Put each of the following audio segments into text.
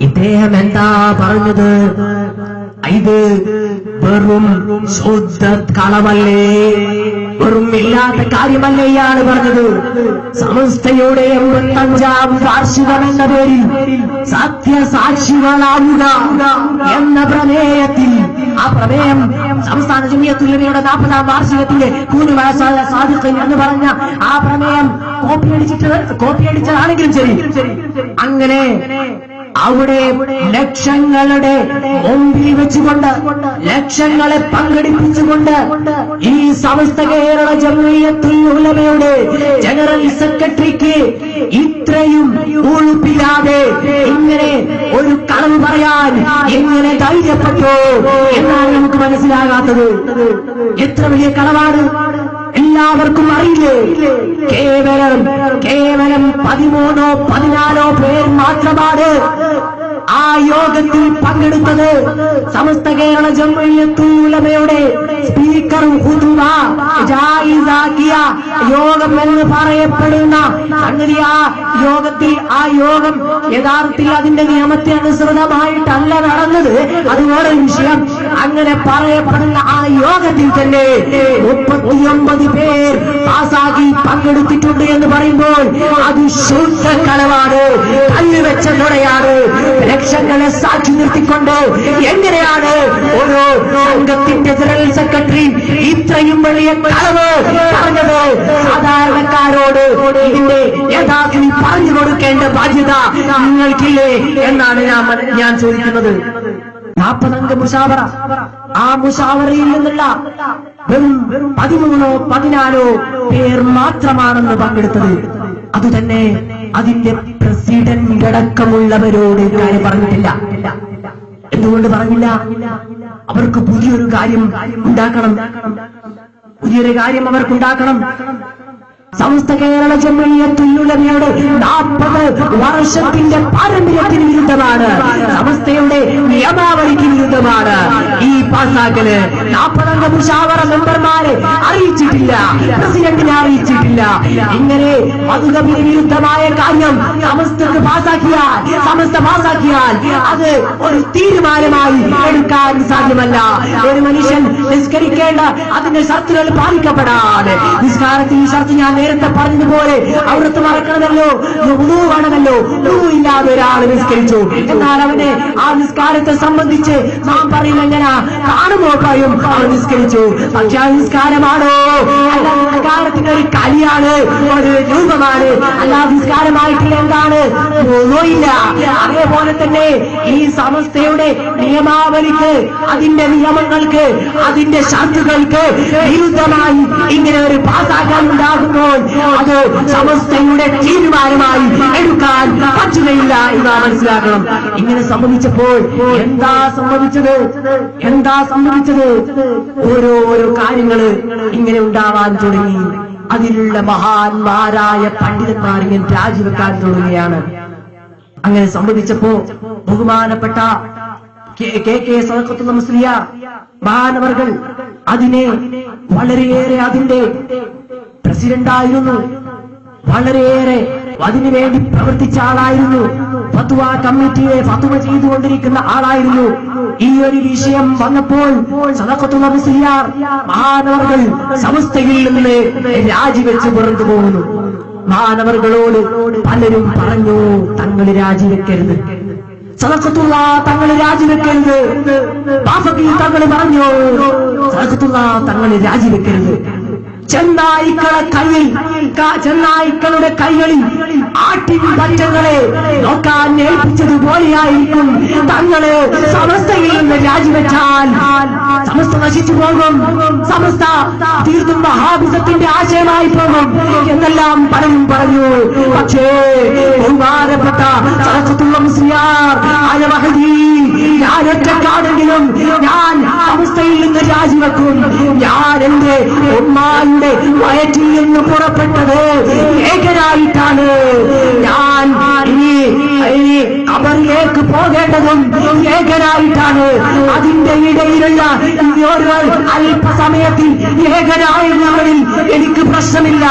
ഇദ്ദേഹം എന്താ പറഞ്ഞത്? ഇത് വെറും ശുദ്ധ കളവല്ലേ? വെറും ഇല്ലാത്ത കാര്യമല്ലേ ഇയാൾ പറഞ്ഞത്? സമസ്തയുടെ എൺപത്തഞ്ചാം വാർഷികം എന്ന പേരിൽ സത്യസാക്ഷികളാവുക എന്ന പ്രമേയത്തിൽ ആ പ്രമേയം സംസ്ഥാന ജമിയത്തുലമയുടെ നാൽപ്പതാം വാർഷികത്തിന്റെ കൂലി സാധിക്കും എന്ന് പറഞ്ഞ ആ പ്രമേയം കോപ്പി അടിച്ചിട്ട് കോപ്പി അടിച്ചതാണെങ്കിലും ശരി. അങ്ങനെ അവിടെ ലക്ഷങ്ങളുടെ മുമ്പിൽ വെച്ചുകൊണ്ട് ലക്ഷങ്ങളെ പങ്കെടുപ്പിച്ചുകൊണ്ട് ഈ സമസ്ത കേരള ജമീയത്തുൽ ഉലമയുടെ ജനറൽ സെക്രട്ടറിക്ക് ഇത്രയും ഉളുപ്പില്ലാതെ ഇങ്ങനെ ഒരു കളവ് പറയാൻ എങ്ങനെ ധൈര്യപ്പെട്ടു എന്നാണ് നമുക്ക് മനസ്സിലാകാത്തത്. എത്ര വലിയ കളവാണ് എല്ലാവർക്കും അറിയില്ലേ? കേവലം കേവലം പതിമൂന്നോ പതിനാലോ പേർ മാത്രമാണ്. ആ യോഗത്തിൽ പങ്കെടുത്തത് സമസ്ത കേരള ജമ്മയത്തൂലമയുടെ സ്പീക്കർ ജായിസാക്കിയ യോഗം എന്ന് പറയപ്പെടുന്ന സംഗതി ആ യോഗത്തിൽ ആ യോഗം യഥാർത്ഥത്തിൽ അതിന്റെ നിയമത്തെ അനുസൃതമായിട്ടല്ല നടന്നത്. അത് വേറെ വിഷയം. അങ്ങനെ പറയപ്പെടുന്ന ആ യോഗത്തിൽ തന്നെ മുപ്പത്തിയൊമ്പത് പേർ പാസാക്കി പങ്കെടുത്തിട്ടുണ്ട് എന്ന് പറയുമ്പോൾ അത് ശുദ്ധ കളവാണ്. കല്ലുവെച്ച നുണയാണ്. ലക്ഷങ്ങളെ സാക്ഷി നിർത്തിക്കൊണ്ട് എങ്ങനെയാണ് ഒരു സംഘത്തിന്റെ ജനറൽ സെക്രട്ടറി ഇത്രയും വലിയ കളവ് പറഞ്ഞത്? സാധാരണക്കാരോട് ഇതിന്റെ യഥാർത്ഥം പറഞ്ഞു കൊടുക്കേണ്ട ബാധ്യത നിങ്ങൾക്കില്ലേ എന്നാണ് ഞാൻ ഞാൻ ചോദിക്കുന്നത്. നാൽപ്പതംഗ മുഷാവറ. ആ മുഷാവറയിൽ നിന്നുള്ള വെറും പതിമൂന്നോ പതിനാലോ പേർ മാത്രമാണെന്ന് പങ്കെടുത്തത്. അതുതന്നെ അതിന്റെ പ്രസിഡന്റ് അടക്കമുള്ളവരോട് കാര്യം പറഞ്ഞിട്ടില്ല. എന്തുകൊണ്ട് പറഞ്ഞില്ല? അവർക്ക് പുതിയൊരു കാര്യം ഉണ്ടാക്കണം. പുതിയൊരു കാര്യം അവർക്കുണ്ടാക്കണം. സമസ്ത കേരള ജമീയത്തുല്ലുലമയുടെ നാൽപ്പത് വർഷത്തിന്റെ പാരമ്പര്യത്തിന് വിരുദ്ധമാണ്. സമസ്തയുടെ നിയമാവലിക്ക് വിരുദ്ധമാണ്. ഈ പാസാക്കൽ നാൽപ്പതംഗ മുഷാവറ മെമ്പർമാരെ അറിയിച്ചിട്ടില്ല പ്രസിഡന്റിനെ അറിയിച്ചിട്ടില്ല. ഇങ്ങനെ മധുകവിന് വിരുദ്ധമായ കാര്യം സമസ്തക്ക് പാസാക്കിയാൽ സമസ്ത പാസാക്കിയാൽ അത് ഒരു തീരുമാനമായി എടുക്കാൻ സാധ്യമല്ല. ഒരു മനുഷ്യൻ നിസ്കരിക്കേണ്ട അതിന്റെ ഷർത്തുകൾ പാലിക്കപ്പെടാതെ നിസ്കാരത്തിൽ ഈ ഷർത്ത് ഞാൻ നേരത്തെ പറഞ്ഞതുപോലെ അവിടുത്തെ മറക്കണമല്ലോ ഉണു വേണമല്ലോ. ഉണു ഇല്ലാതെ ഒരാൾ നിസ്കരിച്ചു. എന്നാൽ അവനെ ആ നിസ്കാരത്തെ സംബന്ധിച്ച് നാം പറയുന്ന എങ്ങനെ കാണുമോ പറയും. അവൻ നിസ്കരിച്ചു പക്ഷെ ആ നിസ്കാരമാണോ ഒരു കലിയാണ്. ഒരു രൂപമാണ്. അല്ല നിസ്കാരമായിട്ടുള്ള എന്താണ്? ഒന്നുമില്ല അതേപോലെ തന്നെ ഈ സമസ്തയുടെ നിയമാവലിക്ക് അതിന്റെ നിയമങ്ങൾക്ക് അതിന്റെ ഷർത്തുകൾക്ക് വിരുദ്ധമായി ഇങ്ങനെ ഒരു പാസാക്കാൻ ഉണ്ടാകുമ്പോൾ അത് സമസ്തയുടെ തീരുമാനമായി എടുക്കാൻ പറ്റുകയില്ല എന്ന് മനസ്സിലാക്കണം. ഇങ്ങനെ സംഭവിച്ചപ്പോൾ എന്താ സംഭവിച്ചത്? എന്താ സംഭവിച്ചത്? ഓരോ കാര്യങ്ങൾ ഇങ്ങനെ ഉണ്ടാവാൻ തുടങ്ങി. അതിലുള്ള മഹാന്മാരായ പണ്ഡിതന്മാർ ഇങ്ങനെ രാജിവെക്കാൻ തുടങ്ങുകയാണ്. അങ്ങനെ സംഭവിച്ചപ്പോ ബഹുമാനപ്പെട്ട കെ കെ സദക്കത്തുള്ള മുസ്ലിയാർ മഹാനവർകൾ അതിനെ വളരെയേറെ അതിന്റെ പ്രസിഡന്റായിരുന്നു. വളരെയേറെ അതിനുവേണ്ടി പ്രവർത്തിച്ച ആളായിരുന്നു. ഫത്വ കമ്മിറ്റിയെ ഫത്വ ചെയ്തുകൊണ്ടിരിക്കുന്ന ആളായിരുന്നു. ഈ ഒരു വിഷയം വന്നപ്പോൾ മഹാനവർകൾ സമസ്തയിൽ നിന്ന് രാജിവെച്ച് പുറത്തു പോകുന്നു മഹാനവർകളോട് പലരും പറഞ്ഞു തങ്ങൾ രാജിവെക്കരുത്. സദക്കത്തുള്ള തങ്ങൾ രാജിവെക്കരുത്. ബാഫക്കി തങ്ങൾ പറഞ്ഞു സദക്കത്തുള്ള തങ്ങൾ രാജിവെക്കരുത്. ചെന്നായിക്കളെ കയ്യിൽ ചെന്നായിക്കളുടെ കൈകളിൽ ആട്ടിൻ പറ്റങ്ങളെ നോക്കാൻ ഏൽപ്പിച്ചതുപോലെയായിരിക്കും തങ്ങളെ സമസ്തയിൽ നിന്ന് രാജിവെച്ചാൽ സമസ്ത നശിച്ചു പോകും. സമസ്ത തീർത്തും മഹാഭിസത്തിന്റെ ആശയമായി പോകും. എന്നെല്ലാം പലരും പറഞ്ഞു. പക്ഷേ ബഹുമാനപ്പെട്ട സരസ്വത്തുള്ള മുസ്ലിയാർ ആയ മഹദി ഞാൻ ഒറ്റക്കാണെങ്കിലും ഞാൻ സമസ്തയിൽ നിന്ന് രാജിവെക്കും. ഞാൻ എന്റെ ഉമ്മായുടെ വയറ്റിൽ നിന്ന് പുറപ്പെട്ടത് ഏകനായിട്ടാണ്. on, on, on, അവരിലേക്ക് പോകേണ്ടതും ഏകനായിട്ടാണ്. അതിന്റെ ഇടയിലുള്ള ഒരു അല്പസമയത്തിൽ ഏകനായിരുന്നവരിൽ എനിക്ക് പ്രശ്നമില്ല.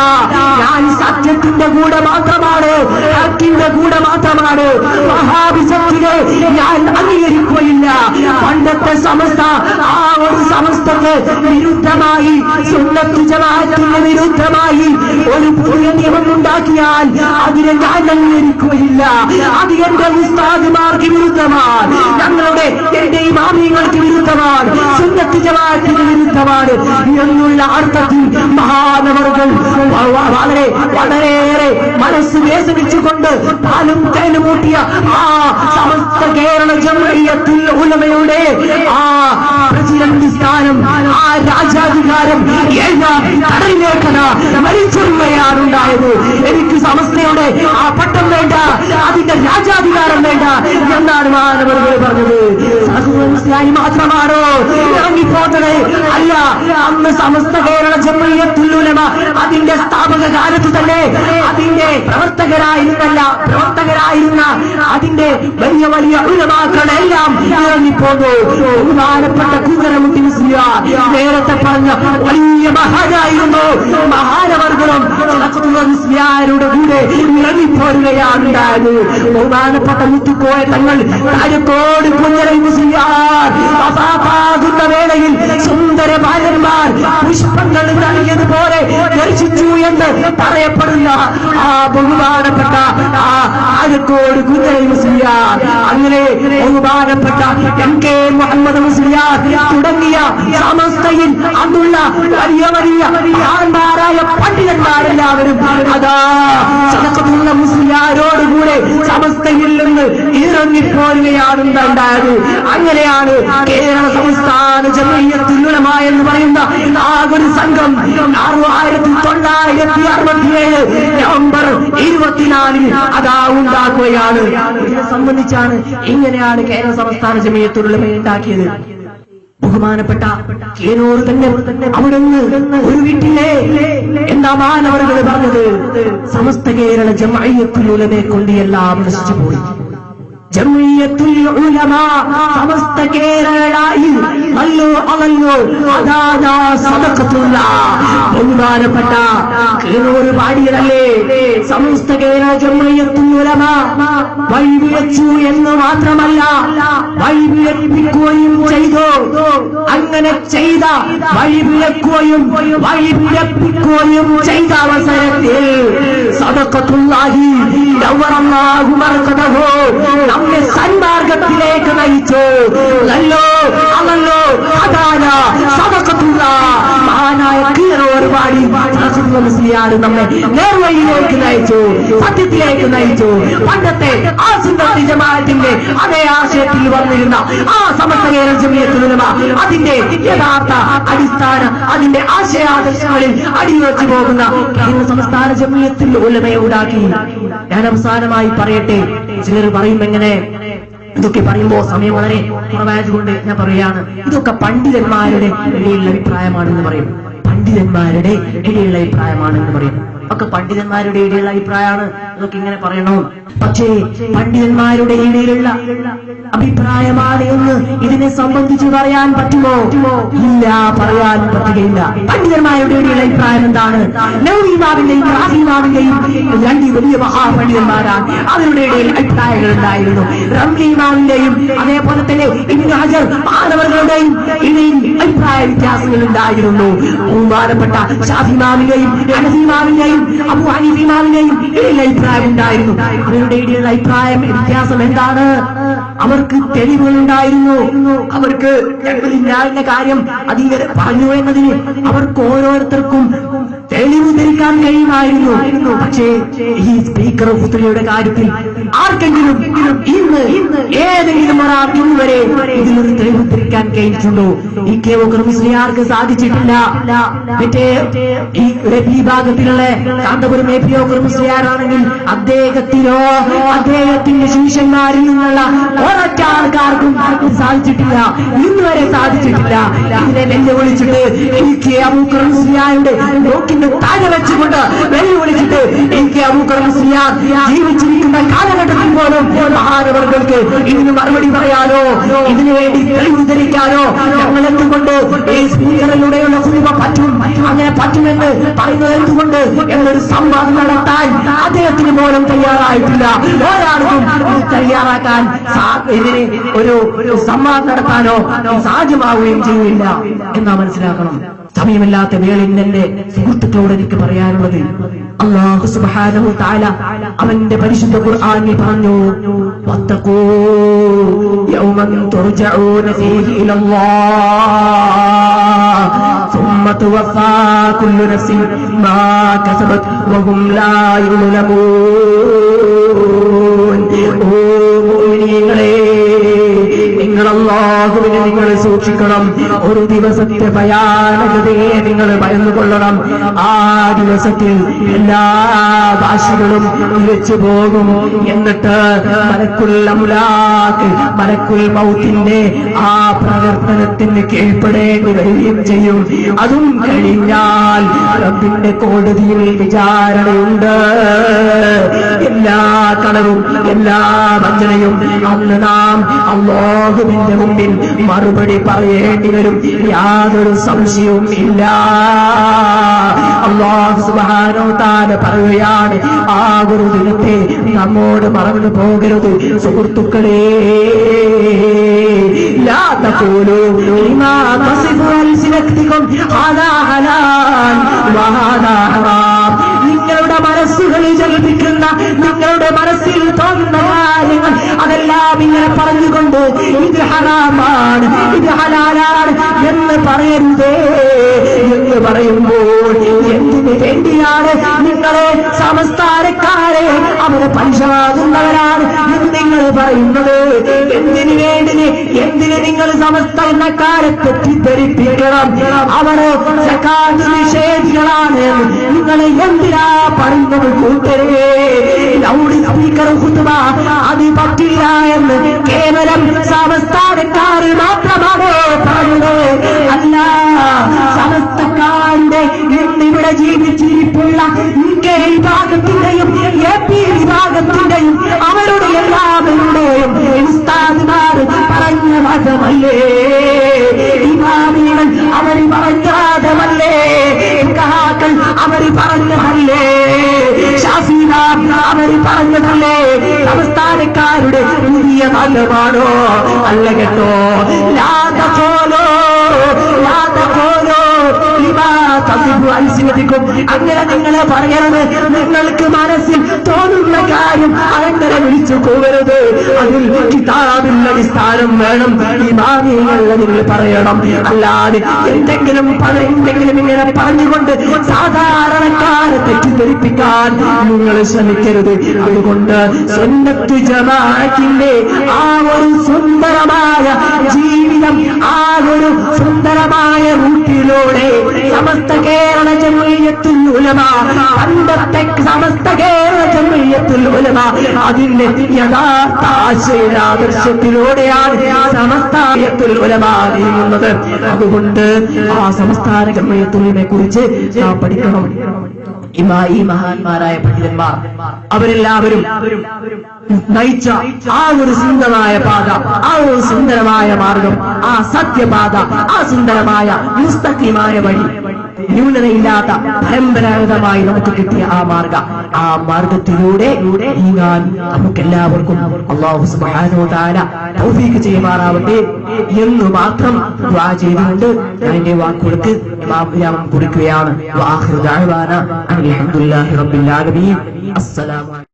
ഞാൻ സത്യത്തിന്റെ കൂടെ മാത്രമാണ് ഹക്കിന്റെ കൂടെ മാത്രമാണ്. മഹാവിസത്തിനെ ഞാൻ അംഗീകരിക്കുകയില്ല. പണ്ടത്തെ സമസ്ത ആ ഒരു സമസ്തക്ക് വിരുദ്ധമായി സുന്നത്ത് വിരുദ്ധമായി ഒരു പുതിയ നിയമം ഉണ്ടാക്കിയാൽ അതിനെ ഞാൻ അംഗീകരിക്കുകയില്ല. അത് എന്റെ വിരുദ്ധമാണ്. ഞങ്ങളുടെ എന്റെ ഇമാമിയങ്ങൾക്ക് വിരുദ്ധമാണ്. സുന്നത്ത് ജമാഅത്തിന് വിരുദ്ധമാണ്. എന്നുള്ള അർത്ഥത്തിൽ വ- വളരെ വളരെയേറെ മനസ്സ് വേദനിച്ചുകൊണ്ട് പാലും തേനുമൂട്ടിയ ആ സമസ്ത കേരള ജമയത്തിൽ ഉലമയുടെ ആ പ്രസിഡന്റ് സ്ഥാനം ആ രാജാധികാരം ഏഴാം കടലിലേക്കന മരിച്ചുള്ളയാണ് ഉണ്ടായത്. എനിക്ക് സമസ്തയുടെ ആ പട്ടം വേണ്ട അതിന്റെ രാജാധികാരം വേണ്ട എന്നാണ് മാനവറുകൾ പറഞ്ഞത്. സഹുവൻസിയായി മാത്രമാണോ? ഇറങ്ങിപ്പോത്തത് അല്ല അന്ന് സമസ്ത കേരള ജമയത്തുല്ലുലമ അതിന്റെ സ്ഥാപക കാലത്ത് തന്നെ അതിന്റെ പ്രവർത്തകരായിരുന്നല്ല പ്രവർത്തകരായിരുന്ന അതിന്റെ വലിയ വലിയ ഉലമാക്കളെല്ലാം ഇറങ്ങിപ്പോന്നു. ബഹുമാനപ്പെട്ട കൂതരമുട്ടി മുസ്ലിയ നേരത്തെ പറഞ്ഞ വലിയ മഹാനായിരുന്നു മഹാനവർഗം മുസ്ലിയാരുടെ കൂടെ ഇറങ്ങിപ്പോരുകയാണ് ഉണ്ടായത് ബഹുമാനപ്പെട്ട മുത്തുക്കോയ തങ്ങൾ കാര്യത്തോട് കുഞ്ഞറ മുസ്ലിയാർ വഫാത്താകുന്ന വേളയിൽ സുന്ദര ബാലന്മാർ പുഷ്പങ്ങൾ നൽകിയതുപോലെ ദർശിച്ചു എന്ന് പറയപ്പെടുന്ന ആ ബഹുമാനപ്പെട്ട ആ ആഴക്കോട് കുഞ്ഞറ മുസ്ലിയാർ അങ്ങനെ ബഹുമാനപ്പെട്ട എം കെ മുഹമ്മദ് മുസ്ലിയാർ തുടങ്ങിയ സമസ്തയിൽ അന്നുള്ള വലിയ വലിയ മഹാന്മാരായ പണ്ഡിതന്മാരെല്ലാവരും അതാ മുസ്ലിയാരോടുകൂടെ സമസ്തയിൽ നിന്ന് ഇറങ്ങിപ്പോരുകയാണ് ഉണ്ടായത്. അങ്ങനെയാണ് കേരള സംസ്ഥാന ജമീയത്തുലമ എന്ന് പറയുന്ന ആ ഒരു സംഘം ആയിരത്തി തൊള്ളായിരത്തി അറുപത്തിയേഴ് നവംബർ ഇരുപത്തിനാലിന് അതാ ഉണ്ടാക്കുകയാണ്. ഇതിനെ സംബന്ധിച്ചാണ് ഇങ്ങനെയാണ് കേരള സംസ്ഥാന ജമീയത്തുലമ ഉണ്ടാക്കിയത്. ബഹുമാനപ്പെട്ട കേരൂർ തന്നെ അവിടുന്ന് ഒരു വീട്ടിലെ എന്താ മാനവറുകൾ പറഞ്ഞത് സമസ്ത കേരള ജമയത്തുലമെ കൊണ്ട് എല്ലാം നശിച്ചു പോയി. സമസ്ത കേരളയിൽ നല്ലോ അളല്ലോ അതാതാ സദക്കത്തുള്ള ബഹുമാനപ്പെട്ട കേരൂർ പാടിയതല്ലേ? സമസ്ത കേരള ജമിയത്തുൽ ഉലമ വഴിവിളച്ചു എന്ന് മാത്രമല്ല വഴിവിളപ്പിക്കുകയും ചെയ്തു. അങ്ങനെ ചെയ്ത വഴിവിളക്കുകയും വഴിവിളപ്പിക്കുകയും ചെയ്ത അവസരത്തിൽ സദക്കത്തുള്ളാഹി നവറല്ലാഹു മർക്കതഹു നമ്മെ സന്മാർഗത്തിലേക്ക് നയിച്ചു. നല്ലോ അതല്ലോ അതാന സദക്കത്തുള്ള മഹാനായ കീറോർ പാടി മുസ്ലിയാണ് നമ്മെ നേർവഴിയിലേക്ക് നയിച്ചു സത്യത്തിലേക്ക് നയിച്ചു. പണ്ടത്തെ ആ സുന്ദരത്തി ജമാഅത്തിന്റെ അതേ ആശയത്തിൽ വന്നിരുന്ന ആ സമസ്ത കേരള ജമിയത്തുലമ അതിന്റെ യഥാർത്ഥ അടിസ്ഥാന അതിന്റെ ആശയാദർശങ്ങളിൽ അടിവെച്ചു പോകുന്ന സംസ്ഥാന ജമിയത്തിൽ ഉലമയെ ഉണ്ടാക്കി. ഞാൻ അവസാനമായി പറയട്ടെ. ചിലർ പറയും എങ്ങനെ? ഇതൊക്കെ പറയുമ്പോ സമയം വളരെ കുറവായതുകൊണ്ട് ഞാൻ പറയുകയാണ്. ഇതൊക്കെ പണ്ഡിതന്മാരുടെ ഇടയിലുള്ള അഭിപ്രായമാണെന്ന് പറയും. പണ്ഡിതന്മാരുടെ ഇടയിലുള്ള അഭിപ്രായമാണെന്ന് പറയും. ഒക്കെ പണ്ഡിതന്മാരുടെ ഇടയിലുള്ള അഭിപ്രായമാണ്. നിങ്ങൾക്ക് ഇങ്ങനെ പറയണോ. പക്ഷേ പണ്ഡിതന്മാരുടെ ഇടയിലുള്ള അഭിപ്രായമാണ് എന്ന് ഇതിനെ സംബന്ധിച്ച് പറയാൻ പറ്റുമോ? ഇല്ല പറയാൻ പറ്റുകയില്ല. പണ്ഡിതന്മാരുടെ ഇടയിലുള്ള അഭിപ്രായം എന്താണ്? നവീമാവിന്റെയും റാഹിമാവിന്റെയും രണ്ട് വലിയ മഹാപണ്ഡിതന്മാരാണ് അവരുടെ ഇടയിൽ അഭിപ്രായങ്ങൾ ഉണ്ടായിരുന്നു. റംലിമാവിന്റെയും അതേപോലെ തന്നെ ഇബിൻ ഹജർ ഇടയിൽ അഭിപ്രായ വ്യത്യാസങ്ങൾ ഉണ്ടായിരുന്നു. ബഹുമാനപ്പെട്ട ഷാഫിമാവിന്റെയും അനസീമാവിന്റെയും അബു ഹനീഫിമാവിന്റെയും ഇടയിൽ അഭിപ്രായം ഉണ്ടായിരുന്നു അവരുടെ ഇടയിലുള്ള അഭിപ്രായം വ്യത്യാസം എന്താണ്? അവർക്ക് തെളിവുകൾ ഉണ്ടായിരുന്നു. അവർക്ക് ഞങ്ങൾ ഇല്ലാതിന്റെ കാര്യം അതീവരെ പറഞ്ഞു എന്നതിന് അവർക്ക് ഓരോരുത്തർക്കും തെളിവ് ധരിക്കാൻ കഴിയുമായിരുന്നു. പക്ഷേ ഈ സ്പീക്കർ പുത്രിയുടെ കാര്യത്തിൽ ആർക്കെങ്കിലും ഇന്ന് ഏതെങ്കിലും ഒരാൾ ഇന്നുവരെ ഇതിലൊരു തെളിവ് ധരിക്കാൻ കഴിഞ്ഞിട്ടുണ്ടോ? ഈ കെ ഒ ഒക്കർ ആർക്ക് സാധിച്ചിട്ടില്ല? മറ്റേ ഈ പി ഭാഗത്തിലുള്ള കാന്തപുരം എ പി ഒക്കർ ആരാണെങ്കിൽ അദ്ദേഹത്തിനോ അദ്ദേഹത്തിന്റെ ശിഷ്യന്മാരിൽ നിന്നുള്ള ഒരൊറ്റ ആൾക്കാർക്കും ആർക്കും സാധിച്ചിട്ടില്ല. ഇന്നുവരെ സാധിച്ചിട്ടില്ല. ഇതിനെ വെല്ലുവിളിച്ചിട്ട് എനിക്ക് അബൂക്കർ മുസ്ലിയാരുടെ നോക്കിന്റെ താഴെ വെച്ചുകൊണ്ട് വെല്ലുവിളിച്ചിട്ട് എനിക്ക് അബൂക്കർ ജീവിച്ചിരിക്കുന്ന കാലഘട്ടത്തിൽ പോലും മഹാനവർഗൾക്ക് ഇതിന് മറുപടി പറയാനോ ഇതിനു വേണ്ടി തെളിവ് ധരിക്കാനോ ഞങ്ങൾ എന്തുകൊണ്ട് ഈ സ്പീക്കറിലൂടെയുള്ള കുടുംബ പറ്റും അങ്ങനെ പറ്റുമെന്ന് പറയുന്നത് എന്തുകൊണ്ട് എന്നൊരു സംവാദം നടത്താൻ അദ്ദേഹത്തിന് പോലും തയ്യാറായിട്ടില്ല. ഒരാൾക്കും തയ്യാറാക്കാൻ ഇതിന് ഒരു ഒരു സംവാദം നടത്താനോ സാധ്യമാവുകയും ചെയ്യില്ല എന്നാ മനസ്സിലാക്കണം. സമയമില്ലാത്ത വേളിന്നെ എന്റെ സുഹൃത്തുക്കളോട് എനിക്ക് പറയാനുള്ളത്. അള്ളാഹു സുബാനഹു താല അവന്റെ പരിശുദ്ധ ഖുർആനിൽ പറഞ്ഞു അള്ളാഹുവിനെ നിങ്ങൾ സൂക്ഷിക്കണം. ഒരു ദിവസത്തെ ഭയാനകതയെ നിങ്ങൾ ഭയന്നുകൊള്ളണം. ആ ദിവസത്തിൽ എല്ലാ ഭാഷകളും വിളിച്ചു പോകും. എന്നിട്ട് മലക്കുൽ അമുലാക്ക് മലക്കുൽ മൗത്തിന്റെ ആ പ്രവർത്തനത്തിന് കീഴ്പ്പെടേണ്ടി വരികയും ചെയ്യും. അതും കഴിഞ്ഞാൽ റബ്ബിന്റെ കോടതിയിൽ വിചാരണയുണ്ട്. എല്ലാ കളവും എല്ലാ വഞ്ചനയും അന്ന് നാം അള്ളാഹുവിന്റെ മുമ്പിൽ മറുപടി പറയേണ്ടി വരും യാതൊരു സംശയവും ഇല്ല അള്ളാഹു സുബ്ഹാനഹു താല പറയുകയാണ് ആ ഒരു ദിനത്തെ നമ്മോട് മറന്നു പോകരുത് സുഹൃത്തുക്കളെ لا تقولوا لما تصف ألسنتكم هذا حلال وهذا ഇങ്ങനെ പറഞ്ഞുകൊണ്ട് ഇത് ഹറാമാണ് ഇത് ഹലാലാണ് എന്ന് പറയരുതേ എന്ന് പറയുമ്പോൾ എന്തിനു വേണ്ടിയാണ് നിങ്ങളെ സമസ്താരക്കാരെ അവരെ പലിശമാകുന്നവരാണ് എന്ന് നിങ്ങൾ പറയുന്നത്? എന്തിനു വേണ്ടി എന്തിന് നിങ്ങൾ സംസ്ഥാനക്കാരെ തെറ്റിദ്ധരിപ്പിക്കണം? അവർ സക്കാത്ത് നിഷേധികളാണ്. നിങ്ങൾ എന്തിനാ പറയുന്നത് കൂട്ടരേ? ലൗഡ് സ്പീക്കർ കുത്തുക അത് പറ്റില്ല എന്ന് കേവലം സമസ്താനക്കാർ മാത്രമാണോ പറയുന്നത് അല്ല സമസ്തക്കാരുടെ ഇന്നിവിടെ ജീവിച്ചിരിപ്പുള്ള കെ വിഭാഗത്തിന്റെയും എ പി വിഭാഗത്തിന്റെയും അവരുടെ എല്ലാവരുടെയും ഉസ്താദ്മാർ പറഞ്ഞ മതമല്ലേ പറഞ്ഞതല്ലേ? സംസ്ഥാനക്കാരുടെ പുതിയ നല്ലപാടോ അല്ല കേട്ടോ. ലാതോലോ ലാതോലോ അൽസിനത്തിക്കും അങ്ങനെ നിങ്ങൾ പറയരുത്. നിങ്ങൾക്ക് മനസ്സിൽ തോന്നുന്ന കാര്യം അങ്ങനെ വിളിച്ചു പോകരുത് അതിൽ കിതാബിൽ അടിസ്ഥാനം വേണം. ഇമാമികൾ നിങ്ങൾ പറയണം. അല്ലാതെ എന്തെങ്കിലും എന്തെങ്കിലും ഇങ്ങനെ പറഞ്ഞുകൊണ്ട് സാധാരണക്കാരെ തെറ്റിദ്ധരിപ്പിക്കാൻ നിങ്ങൾ ശ്രമിക്കരുത്. അതുകൊണ്ട് സ്വന്തത്തു ജമാഅത്തിന്റെ ആ ഒരു സുന്ദരമായ ജീവിതം ആ ഒരു സുന്ദരമായ റൂട്ടിലൂടെ സമസ്ത കേരള ജമീയത്തിൽ ഉലമാ പണ്ടത്തെ സമസ്ത കേരള ജമീയത്തുൽ ഉലമ അതിന്റെ യഥാർത്ഥ ആശയ ആദർശത്തിലൂടെയാണ് അതുകൊണ്ട് ആ സംസ്ഥാന ജമീയത്തുലിനെ കുറിച്ച് നാം പഠിക്കണം. ഈ മഹാന്മാരായ പണ്ഡിതന്മാർ അവരെല്ലാവരും നയിച്ച ആ ഒരു സുന്ദരമായ പാത ആ ഒരു സുന്ദരമായ മാർഗം ആ സത്യപാത ആ സുന്ദരമായ മുസ്തഖിമായ വഴി ന്യൂനതയില്ലാത്ത പരമ്പരാഗതമായി നമുക്ക് കിട്ടിയ ആ മാർഗ. ആ മാർഗത്തിലൂടെ നീങ്ങാൻ നമുക്കെല്ലാവർക്കും അള്ളാഹു സുബ്ഹാനഹു തആല തൗഫീഖ് ചെയ്യുമാറാവട്ടെ എന്ന് മാത്രം ചെയ്തുകൊണ്ട് എന്റെ വാക്കുകൾക്ക് കൊടുക്കുകയാണ് അസ്സലാമ റബ്ബിൽ ആലമീൻ. അസ്സലാമു